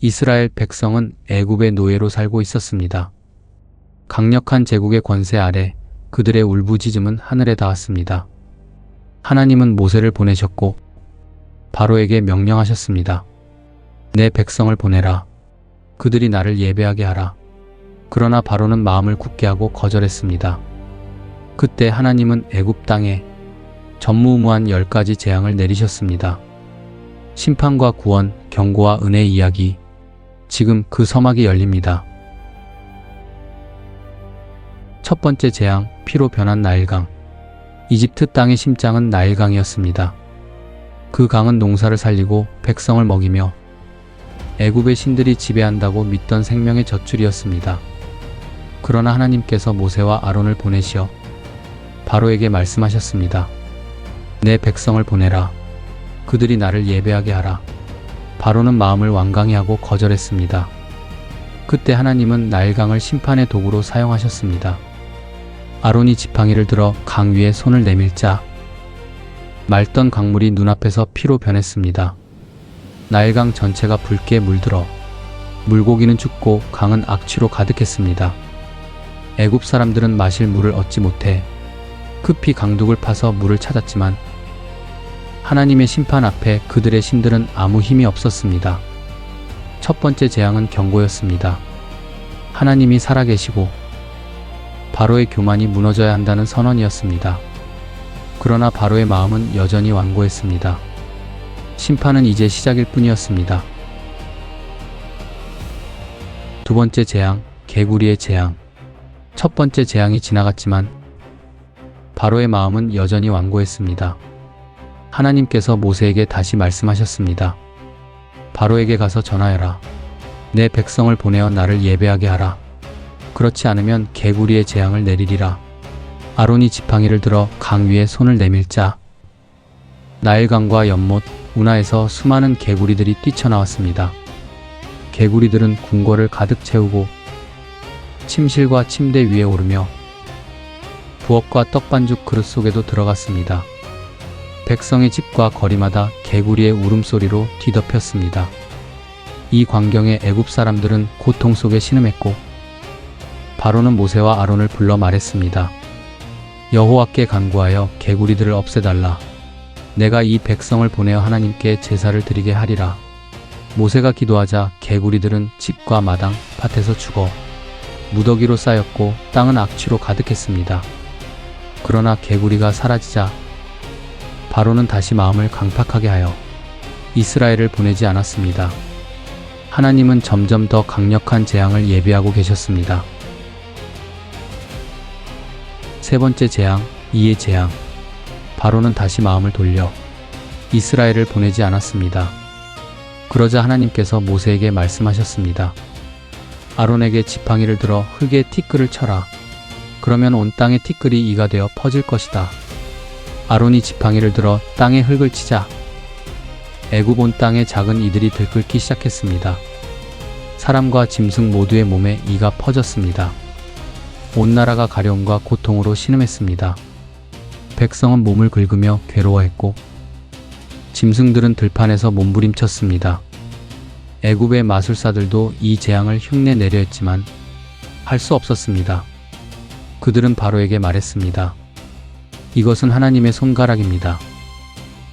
이스라엘 백성은 애굽의 노예로 살고 있었습니다. 강력한 제국의 권세 아래 그들의 울부짖음은 하늘에 닿았습니다. 하나님은 모세를 보내셨고 바로에게 명령하셨습니다. 내 백성을 보내라. 그들이 나를 예배하게 하라. 그러나 바로는 마음을 굳게 하고 거절했습니다. 그때 하나님은 애굽 땅에 전무후무한 열 가지 재앙을 내리셨습니다. 심판과 구원, 경고와 은혜의 이야기. 지금 그 서막이 열립니다. 첫 번째 재앙, 피로 변한 나일강. 이집트 땅의 심장은 나일강이었습니다. 그 강은 농사를 살리고 백성을 먹이며 애굽의 신들이 지배한다고 믿던 생명의 젖줄이었습니다. 그러나 하나님께서 모세와 아론을 보내시어 바로에게 말씀하셨습니다. 내 백성을 보내라. 그들이 나를 예배하게 하라. 바로는 마음을 완강히 하고 거절했습니다. 그때 하나님은 나일강을 심판의 도구로 사용하셨습니다. 아론이 지팡이를 들어 강 위에 손을 내밀자 맑던 강물이 눈앞에서 피로 변했습니다. 나일강 전체가 붉게 물들어 물고기는 죽고 강은 악취로 가득했습니다. 애굽 사람들은 마실 물을 얻지 못해 급히 강둑을 파서 물을 찾았지만 하나님의 심판 앞에 그들의 신들은 아무 힘이 없었습니다. 첫 번째 재앙은 경고였습니다. 하나님이 살아계시고 바로의 교만이 무너져야 한다는 선언이었습니다. 그러나 바로의 마음은 여전히 완고했습니다. 심판은 이제 시작일 뿐이었습니다. 두 번째 재앙, 개구리의 재앙. 첫 번째 재앙이 지나갔지만 바로의 마음은 여전히 완고했습니다. 하나님께서 모세에게 다시 말씀하셨습니다. 바로에게 가서 전하여라. 내 백성을 보내어 나를 예배하게 하라. 그렇지 않으면 개구리의 재앙을 내리리라. 아론이 지팡이를 들어 강 위에 손을 내밀자 나일강과 연못, 운하에서 수많은 개구리들이 뛰쳐나왔습니다. 개구리들은 궁궐을 가득 채우고 침실과 침대 위에 오르며 부엌과 떡반죽 그릇 속에도 들어갔습니다. 백성의 집과 거리마다 개구리의 울음소리로 뒤덮였습니다. 이 광경에 애굽 사람들은 고통 속에 신음했고 바로는 모세와 아론을 불러 말했습니다. 여호와께 간구하여 개구리들을 없애달라. 내가 이 백성을 보내어 하나님께 제사를 드리게 하리라. 모세가 기도하자 개구리들은 집과 마당, 밭에서 죽어 무더기로 쌓였고 땅은 악취로 가득했습니다. 그러나 개구리가 사라지자 바로는 다시 마음을 강팍하게 하여 이스라엘을 보내지 않았습니다. 하나님은 점점 더 강력한 재앙을 예비하고 계셨습니다. 세 번째 재앙, 이의 재앙. 바로는 다시 마음을 돌려 이스라엘을 보내지 않았습니다. 그러자 하나님께서 모세에게 말씀하셨습니다. 아론에게 지팡이를 들어 흙에 티끌을 쳐라. 그러면 온 땅에 티끌이 이가 되어 퍼질 것이다. 아론이 지팡이를 들어 땅에 흙을 치자 애굽 온 땅에 작은 이들이 들끓기 시작했습니다. 사람과 짐승 모두의 몸에 이가 퍼졌습니다. 온 나라가 가려움과 고통으로 신음했습니다. 백성은 몸을 긁으며 괴로워했고 짐승들은 들판에서 몸부림쳤습니다. 애굽의 마술사들도 이 재앙을 흉내 내려 했지만 할 수 없었습니다. 그들은 바로에게 말했습니다. 이것은 하나님의 손가락입니다.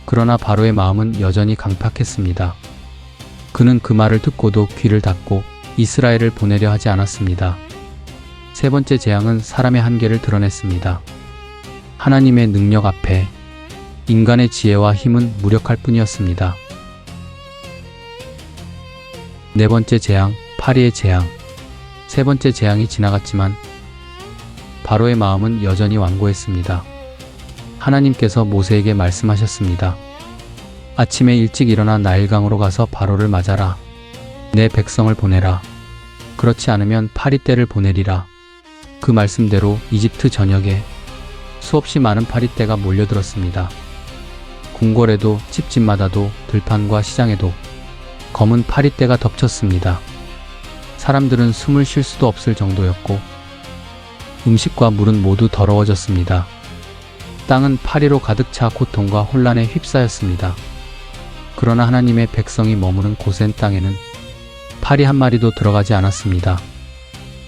그러나 바로의 마음은 여전히 강팍했습니다. 그는 그 말을 듣고도 귀를 닫고 이스라엘을 보내려 하지 않았습니다. 세 번째 재앙은 사람의 한계를 드러냈습니다. 하나님의 능력 앞에 인간의 지혜와 힘은 무력할 뿐이었습니다. 네 번째 재앙, 파리의 재앙. 세 번째 재앙이 지나갔지만 바로의 마음은 여전히 완고했습니다. 하나님께서 모세에게 말씀하셨습니다. 아침에 일찍 일어나 나일강으로 가서 바로를 맞아라. 내 백성을 보내라. 그렇지 않으면 파리 떼를 보내리라. 그 말씀대로 이집트 전역에 수없이 많은 파리 떼가 몰려들었습니다. 궁궐에도 집집마다도 들판과 시장에도 검은 파리 떼가 덮쳤습니다. 사람들은 숨을 쉴 수도 없을 정도였고 음식과 물은 모두 더러워졌습니다. 땅은 파리로 가득 차 고통과 혼란에 휩싸였습니다. 그러나 하나님의 백성이 머무는 고센 땅에는 파리 한 마리도 들어가지 않았습니다.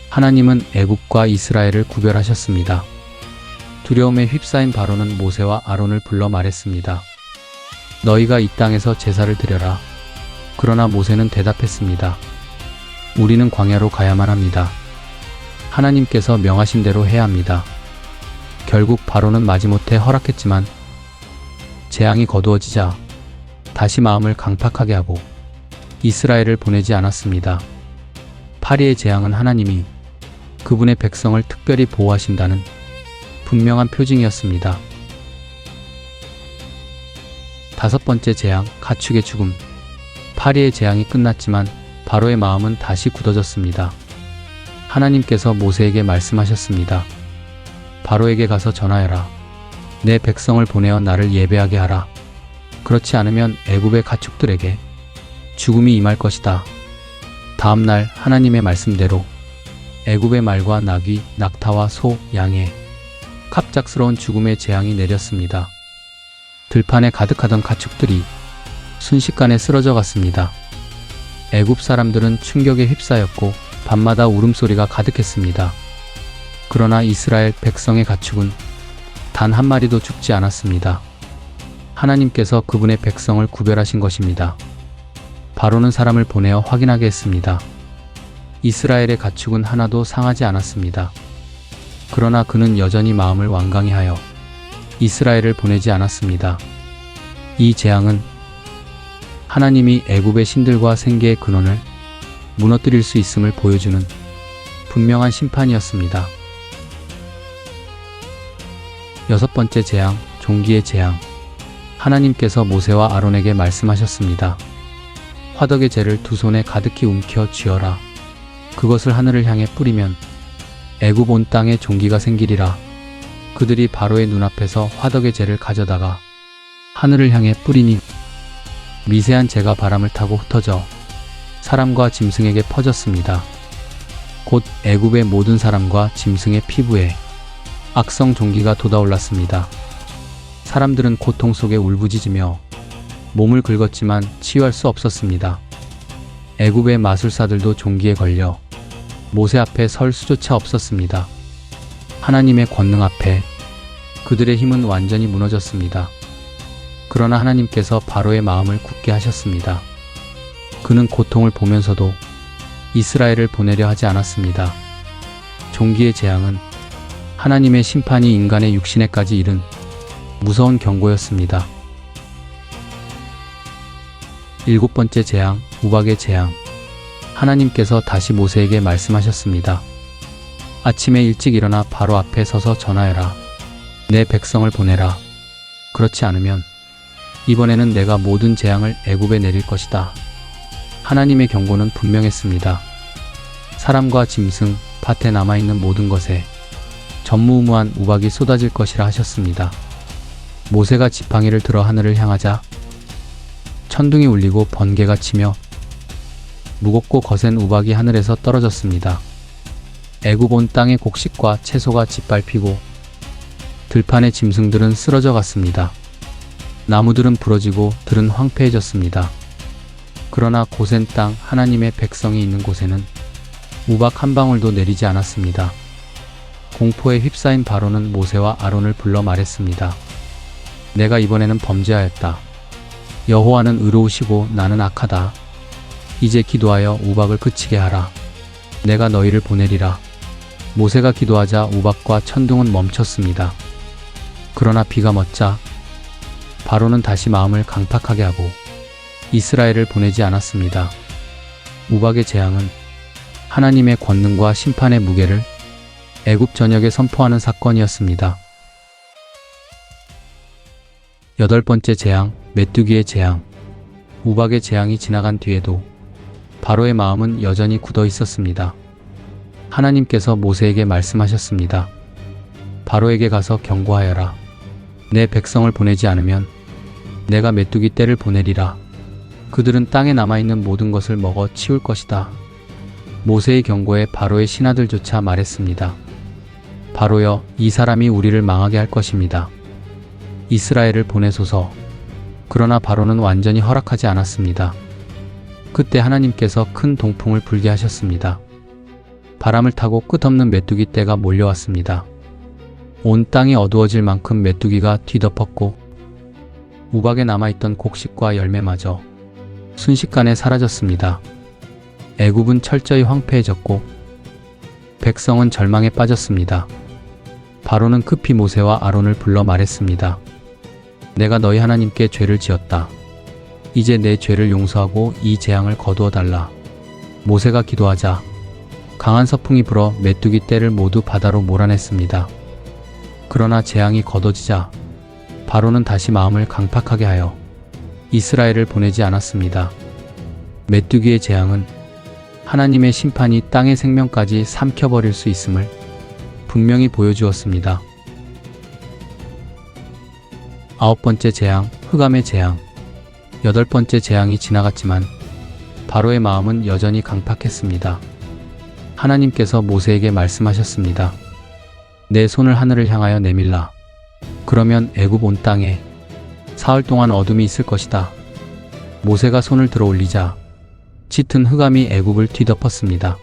하나님은 애굽과 이스라엘을 구별하셨습니다. 두려움에 휩싸인 바로는 모세와 아론을 불러 말했습니다. 너희가 이 땅에서 제사를 드려라. 그러나 모세는 대답했습니다. 우리는 광야로 가야만 합니다. 하나님께서 명하신 대로 해야 합니다. 결국 바로는 마지못해 허락했지만 재앙이 거두어지자 다시 마음을 강팍하게 하고 이스라엘을 보내지 않았습니다. 파리의 재앙은 하나님이 그분의 백성을 특별히 보호하신다는 분명한 표징이었습니다. 다섯 번째 재앙, 가축의 죽음. 파리의 재앙이 끝났지만 바로의 마음은 다시 굳어졌습니다. 하나님께서 모세에게 말씀하셨습니다. 바로에게 가서 전하여라. 내 백성을 보내어 나를 예배하게 하라. 그렇지 않으면 애굽의 가축들에게 죽음이 임할 것이다. 다음 날 하나님의 말씀대로 애굽의 말과 나귀, 낙타와 소, 양에 갑작스러운 죽음의 재앙이 내렸습니다. 들판에 가득하던 가축들이 순식간에 쓰러져 갔습니다. 애굽 사람들은 충격에 휩싸였고 밤마다 울음소리가 가득했습니다. 그러나 이스라엘 백성의 가축은 단 한 마리도 죽지 않았습니다. 하나님께서 그분의 백성을 구별하신 것입니다. 바로는 사람을 보내어 확인하게 했습니다. 이스라엘의 가축은 하나도 상하지 않았습니다. 그러나 그는 여전히 마음을 완강히 하여 이스라엘을 보내지 않았습니다. 이 재앙은 하나님이 애굽의 신들과 생계의 근원을 무너뜨릴 수 있음을 보여주는 분명한 심판이었습니다. 여섯 번째 재앙, 종기의 재앙. 하나님께서 모세와 아론에게 말씀하셨습니다. 화덕의 재를 두 손에 가득히 움켜 쥐어라. 그것을 하늘을 향해 뿌리면 애굽 온 땅에 종기가 생기리라. 그들이 바로의 눈앞에서 화덕의 재를 가져다가 하늘을 향해 뿌리니 미세한 재가 바람을 타고 흩어져 사람과 짐승에게 퍼졌습니다. 곧 애굽의 모든 사람과 짐승의 피부에 악성 종기가 돋아올랐습니다. 사람들은 고통 속에 울부짖으며 몸을 긁었지만 치유할 수 없었습니다. 애굽의 마술사들도 종기에 걸려 모세 앞에 설 수조차 없었습니다. 하나님의 권능 앞에 그들의 힘은 완전히 무너졌습니다. 그러나 하나님께서 바로의 마음을 굳게 하셨습니다. 그는 고통을 보면서도 이스라엘을 보내려 하지 않았습니다. 종기의 재앙은 하나님의 심판이 인간의 육신에까지 이른 무서운 경고였습니다. 일곱 번째 재앙, 우박의 재앙. 하나님께서 다시 모세에게 말씀하셨습니다. 아침에 일찍 일어나 바로 앞에 서서 전하여라. 내 백성을 보내라. 그렇지 않으면 이번에는 내가 모든 재앙을 애굽에 내릴 것이다. 하나님의 경고는 분명했습니다. 사람과 짐승, 밭에 남아있는 모든 것에 전무후무한 우박이 쏟아질 것이라 하셨습니다. 모세가 지팡이를 들어 하늘을 향하자 천둥이 울리고 번개가 치며 무겁고 거센 우박이 하늘에서 떨어졌습니다. 애굽 온 땅의 곡식과 채소가 짓밟히고 들판의 짐승들은 쓰러져 갔습니다. 나무들은 부러지고 들은 황폐해졌습니다. 그러나 고센 땅 하나님의 백성이 있는 곳에는 우박 한 방울도 내리지 않았습니다. 공포에 휩싸인 바로는 모세와 아론을 불러 말했습니다. 내가 이번에는 범죄하였다. 여호와는 의로우시고 나는 악하다. 이제 기도하여 우박을 그치게 하라. 내가 너희를 보내리라. 모세가 기도하자 우박과 천둥은 멈췄습니다. 그러나 비가 멎자 바로는 다시 마음을 강팍하게 하고 이스라엘을 보내지 않았습니다. 우박의 재앙은 하나님의 권능과 심판의 무게를 애굽 전역에 선포하는 사건이었습니다. 여덟 번째 재앙, 메뚜기의 재앙. 우박의 재앙이 지나간 뒤에도 바로의 마음은 여전히 굳어 있었습니다. 하나님께서 모세에게 말씀하셨습니다. 바로에게 가서 경고하여라. 내 백성을 보내지 않으면 내가 메뚜기 떼를 보내리라. 그들은 땅에 남아있는 모든 것을 먹어 치울 것이다. 모세의 경고에 바로의 신하들조차 말했습니다. 바로여, 이 사람이 우리를 망하게 할 것입니다. 이스라엘을 보내소서. 그러나 바로는 완전히 허락하지 않았습니다. 그때 하나님께서 큰 동풍을 불게 하셨습니다. 바람을 타고 끝없는 메뚜기 떼가 몰려왔습니다. 온 땅이 어두워질 만큼 메뚜기가 뒤덮었고 우박에 남아있던 곡식과 열매마저 순식간에 사라졌습니다. 애굽은 철저히 황폐해졌고 백성은 절망에 빠졌습니다. 바로는 급히 모세와 아론을 불러 말했습니다. 내가 너희 하나님께 죄를 지었다. 이제 내 죄를 용서하고 이 재앙을 거두어 달라. 모세가 기도하자 강한 서풍이 불어 메뚜기 떼를 모두 바다로 몰아냈습니다. 그러나 재앙이 거둬지자 바로는 다시 마음을 강팍하게 하여 이스라엘을 보내지 않았습니다. 메뚜기의 재앙은 하나님의 심판이 땅의 생명까지 삼켜버릴 수 있음을 분명히 보여주었습니다. 아홉 번째 재앙, 흑암의 재앙. 여덟 번째 재앙이 지나갔지만 바로의 마음은 여전히 강팍했습니다. 하나님께서 모세에게 말씀하셨습니다. 내 손을 하늘을 향하여 내밀라. 그러면 애굽 온 땅에 사흘 동안 어둠이 있을 것이다. 모세가 손을 들어 올리자 짙은 흑암이 애굽을 뒤덮었습니다.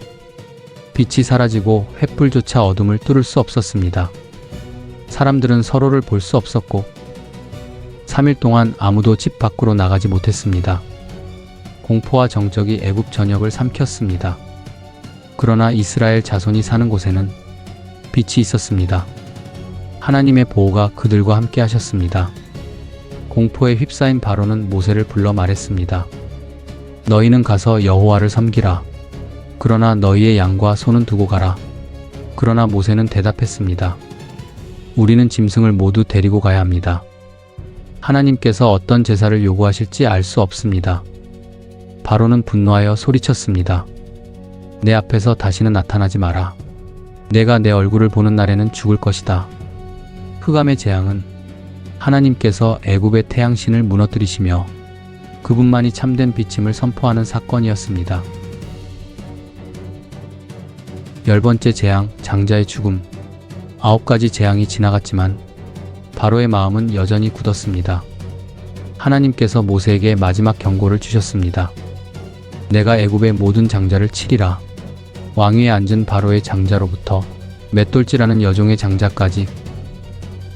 빛이 사라지고 횃불조차 어둠을 뚫을 수 없었습니다. 사람들은 서로를 볼 수 없었고 3일 동안 아무도 집 밖으로 나가지 못했습니다. 공포와 정적이 애굽 전역을 삼켰습니다. 그러나 이스라엘 자손이 사는 곳에는 빛이 있었습니다. 하나님의 보호가 그들과 함께 하셨습니다. 공포에 휩싸인 바로는 모세를 불러 말했습니다. 너희는 가서 여호와를 섬기라. 그러나 너희의 양과 소는 두고 가라. 그러나 모세는 대답했습니다. 우리는 짐승을 모두 데리고 가야 합니다. 하나님께서 어떤 제사를 요구하실지 알 수 없습니다. 바로는 분노하여 소리쳤습니다. 내 앞에서 다시는 나타나지 마라. 내가 내 얼굴을 보는 날에는 죽을 것이다. 흑암의 재앙은 하나님께서 애굽의 태양신을 무너뜨리시며 그분만이 참된 비침을 선포하는 사건이었습니다. 열 번째 재앙, 장자의 죽음. 아홉 가지 재앙이 지나갔지만 바로의 마음은 여전히 굳었습니다. 하나님께서 모세에게 마지막 경고를 주셨습니다. 내가 애굽의 모든 장자를 치리라. 왕위에 앉은 바로의 장자로부터 맷돌지라는 여종의 장자까지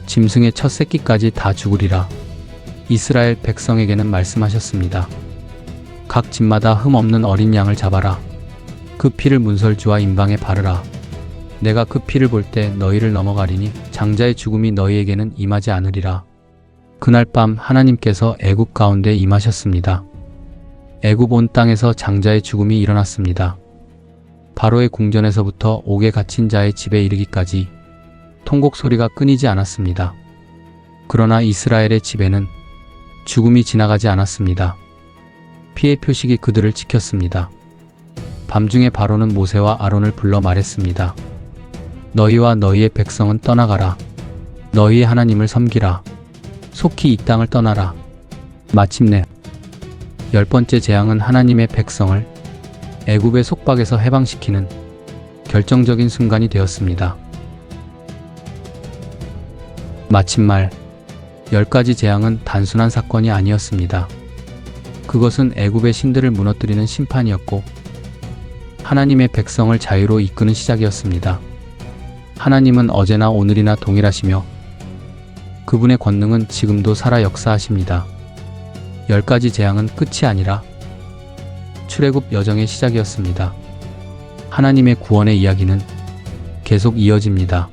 짐승의 첫 새끼까지 다 죽으리라. 이스라엘 백성에게는 말씀하셨습니다. 각 집마다 흠 없는 어린 양을 잡아라. 그 피를 문설주와 임방에 바르라. 내가 그 피를 볼 때 너희를 넘어가리니 장자의 죽음이 너희에게는 임하지 않으리라. 그날 밤 하나님께서 애굽 가운데 임하셨습니다. 애굽 온 땅에서 장자의 죽음이 일어났습니다. 바로의 궁전에서부터 옥에 갇힌 자의 집에 이르기까지 통곡 소리가 끊이지 않았습니다. 그러나 이스라엘의 집에는 죽음이 지나가지 않았습니다. 피의 표식이 그들을 지켰습니다. 밤중에 바로는 모세와 아론을 불러 말했습니다. 너희와 너희의 백성은 떠나가라. 너희의 하나님을 섬기라. 속히 이 땅을 떠나라. 마침내 열 번째 재앙은 하나님의 백성을 애굽의 속박에서 해방시키는 결정적인 순간이 되었습니다. 마침말 열 가지 재앙은 단순한 사건이 아니었습니다. 그것은 애굽의 신들을 무너뜨리는 심판이었고 하나님의 백성을 자유로 이끄는 시작이었습니다. 하나님은 어제나 오늘이나 동일하시며 그분의 권능은 지금도 살아 역사하십니다. 열 가지 재앙은 끝이 아니라 출애굽 여정의 시작이었습니다. 하나님의 구원의 이야기는 계속 이어집니다.